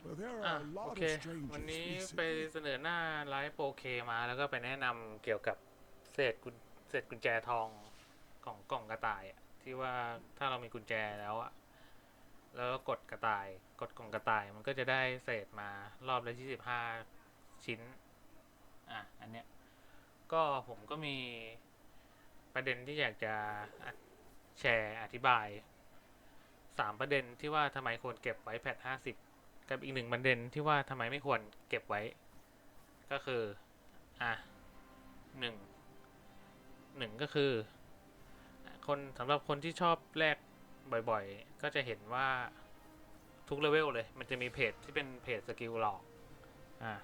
โอ lot เค of วัน strangers นี้ไป recently. เสนอหน้าไลฟ์โปรเคมาแล้วก็ไปแนะนำเกี่ยวกับเศษกุญเศษกุญแจทองของกล่องกระต่ายอะที่ว่าถ้าเรามีกุญแจแล้วอะแล้วก็กดกระต่าย กดกล่องกระต่ายมันก็จะได้เศษมารอบละยี่สิบห้าชิ้น อะ อันเนี้ย ก็ผมก็มีประเด็นที่อยากจะอะแชร์อธิบาย สามประเด็นที่ว่าทำไมควรเก็บไว้แพทห้าสิบกับอีกหนึ่งประเด็นที่ว่าทำไมไม่ควรเก็บไว้ ก็คือ อะหนึ่งหนึ่งก็คือ คนสำหรับคนที่ชอบแลกบ่อยๆ ก็จะเห็นว่าทุกเลเวลเลย มันจะมีเพจที่เป็นเพจสกิลหลอก อะ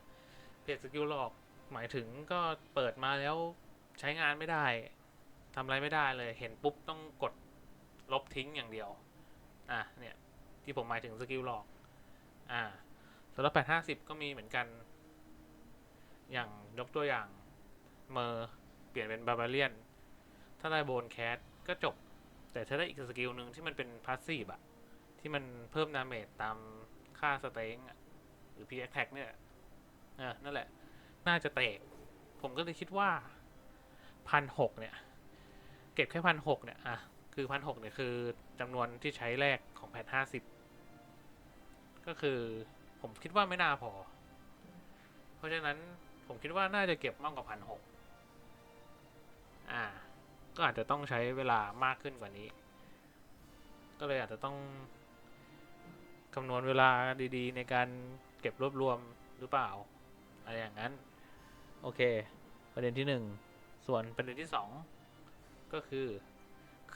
เพจสกิลหลอกหมายถึงก็เปิดมาแล้วใช้งานไม่ได้ทำอะไรไม่ได้เลย เห็นปุ๊บต้องกดลบทิ้งอย่างเดียว อะเนี่ยที่ผมหมายถึงสกิลหลอก อ่าสำหรับ850ก็มีเหมือนกัน อย่างยกตัวอย่างเมอร์เปลี่ยนเป็นบาบาเลียน ถ้าได้โบนแคสก็จบ แต่ถ้าได้อีกสกิลหนึ่งที่มันเป็นพาสซีฟอะที่มันเพิ่มดาเมจตามค่าสเต็งอะหรือ p x t a g เนี่ยนั่นแหละ น่าจะเตะผมก็เลยคิดว่าพันหกเนี่ย เก็บแค่พันหกเนี่ย อะ คือพันหกเนี่ยคือจำนวนที่ใช้แรกของแพทห้าสิบก็คือผมคิดว่าไม่น่าพอ เพราะฉะนั้นผมคิดว่าน่าจะเก็บมากกว่าพันหกอ่า ก็อาจจะต้องใช้เวลามากขึ้นกว่านี้ ก็เลยอาจจะต้องคำนวณเวลาดีๆ ในการเก็บรวบรวมหรือเปล่า อะไรอย่างนั้น โอเค ประเด็นที่หนึ่ง ส่วนประเด็นที่สองก็คือ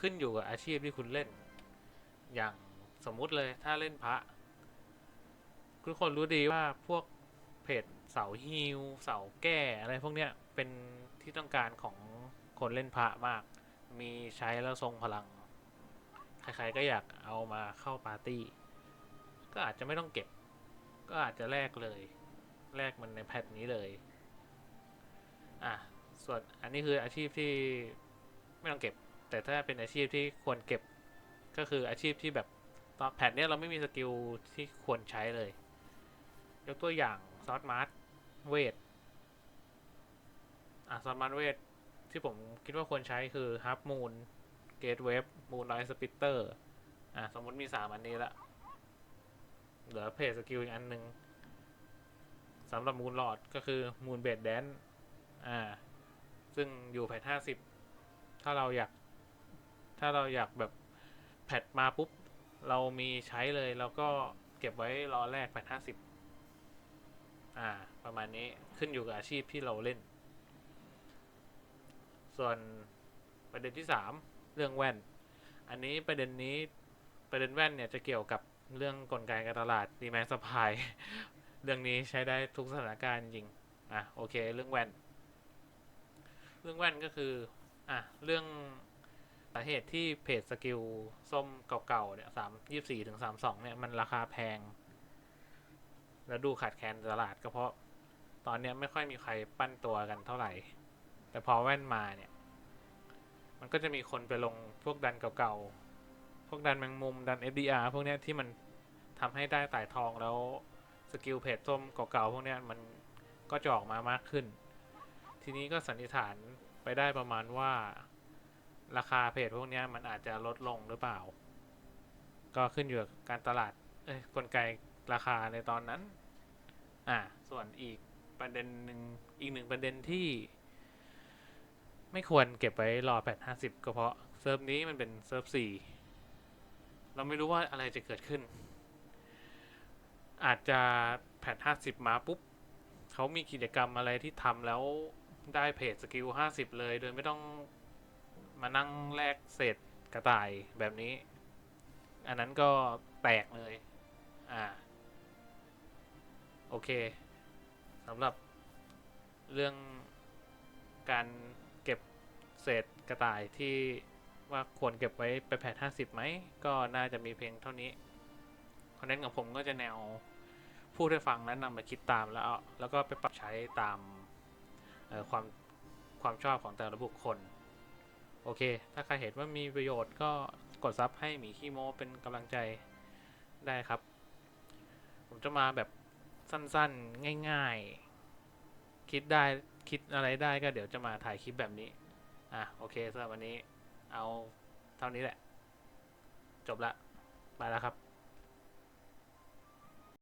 ขึ้นอยู่กับอาชีพที่คุณเล่น อย่างสมมุติเลยถ้าเล่นพระทุกคนรู้ดีว่าพวกเพจเสาฮิวเสาแก้อะไรพวกเนี้ยเป็นที่ต้องการของคนเล่นพระมาก มีใช้แล้วทรงพลัง ใครๆก็อยากเอามาเข้าปาร์ตี้ ก็อาจจะไม่ต้องเก็บ ก็อาจจะแลกเลย แลกมันในแพทนี้เลย อะ ส่วนอันนี้คืออาชีพที่ไม่ต้องเก็บ แต่ถ้าเป็นอาชีพที่ควรเก็บก็คืออาชีพที่แบบตอนแพทเนี้ยเราไม่มีสกิลที่ควรใช้เลย ยกตัวอย่างซอสมาร์ทเวทอะซอสมาร์ทเวทที่ผมคิดว่าควรใช้คือฮับมูนเกตเวฟมูนไลท์สปิตเตอร์อะสมมติมีสามอันนี้ละเหลือเพจสกิลอีกอันหนึ่งสำหรับมูนหลอดก็คือมูนเบดแดนอ่า ซึ่งอยู่แพทห้าสิบถ้าเราอยาก ถ้าเราอยากแบบแพทมาปุ๊บ เรามีใช้เลย แล้วก็เก็บไว้รอแรกแพทห้าสิบอ่า ประมาณนี้ขึ้นอยู่กับอาชีพที่เราเล่น ส่วนประเด็นที่สามเรื่องแว่น อันนี้ประเด็นนี้ประเด็นแว่นเนี่ยจะเกี่ยวกับเรื่องกลไกการตลาดดีแมนสปายเรื่องนี้ใช้ได้ทุกสถานการณ์จริง อะโอเค เรื่องแว่น เรื่องแว่นก็คือ อะ เรื่องาเหตุที่เพจสกิลส้มเก่าๆเนี่ยสามยี่สี่ถึงสามสองเนี่ย มันราคาแพง แล้วดูขาดแคลนตลาดก็เพราะตอนเนี้ยไม่ค่อยมีใครปั้นตัวกันเท่าไหร่ แต่พอแว่นมาเนี่ย มันก็จะมีคนไปลงพวกดันเก่าๆ พวกดันแมงมุมดัน FDR พวกเนี้ยที่มันทำให้ได้ต่ายทองแล้วสกิลเพจส้มเก่าๆพวกเนี้ยมันก็จะออกมามากขึ้น ทีนี้ก็สันนิษฐานไปได้ประมาณว่า ราคาเพจพวกนี้มันอาจจะลดลงหรือเปล่า ก็ขึ้นอยู่กับการตลาดเอ้ยกลไกราคาในตอนนั้น อ่า ส่วนอีกประเด็นหนึ่งอีกหนึ่งประเด็นที่ ไม่ควรเก็บไว้รอแพทห้าสิบก็เพราะเซิร์ฟนี้มันเป็นเซิร์ฟสี่เราไม่รู้ว่าอะไรจะเกิดขึ้น อาจจะแพทห้าสิบมาปุ๊บเขามีกิจกรรมอะไรที่ทำแล้วได้เพจสกิลห้าสิบเลย โดยไม่ต้อง มานั่งแลกเศษกระต่ายแบบนี้ อันนั้นก็แตกเลย อ่า โอเคสำหรับเรื่องการเก็บเศษกระต่ายที่ว่าควรเก็บไว้ไปแพทห้าสิบไหม ก็น่าจะมีเพียงเท่านี้คอนเทนต์ของผมก็จะแนวพูดให้ฟังแล้วนำมาคิดตามแล้วแล้วก็ไปปรับใช้ตามความความชอบของแต่ละบุคคล โอเค ถ้าใครเห็นว่ามีประโยชน์ก็กดซับให้หมีขี้โมเป็นกำลังใจได้ครับ ผมจะมาแบบสั้นๆ ง่ายๆ คิดได้คิดอะไรได้ก็เดี๋ยวจะมาถ่ายคลิปแบบนี้ อะ โอเคสำหรับวันนี้เอาเท่านี้แหละ จบละ ไปแล้วครับ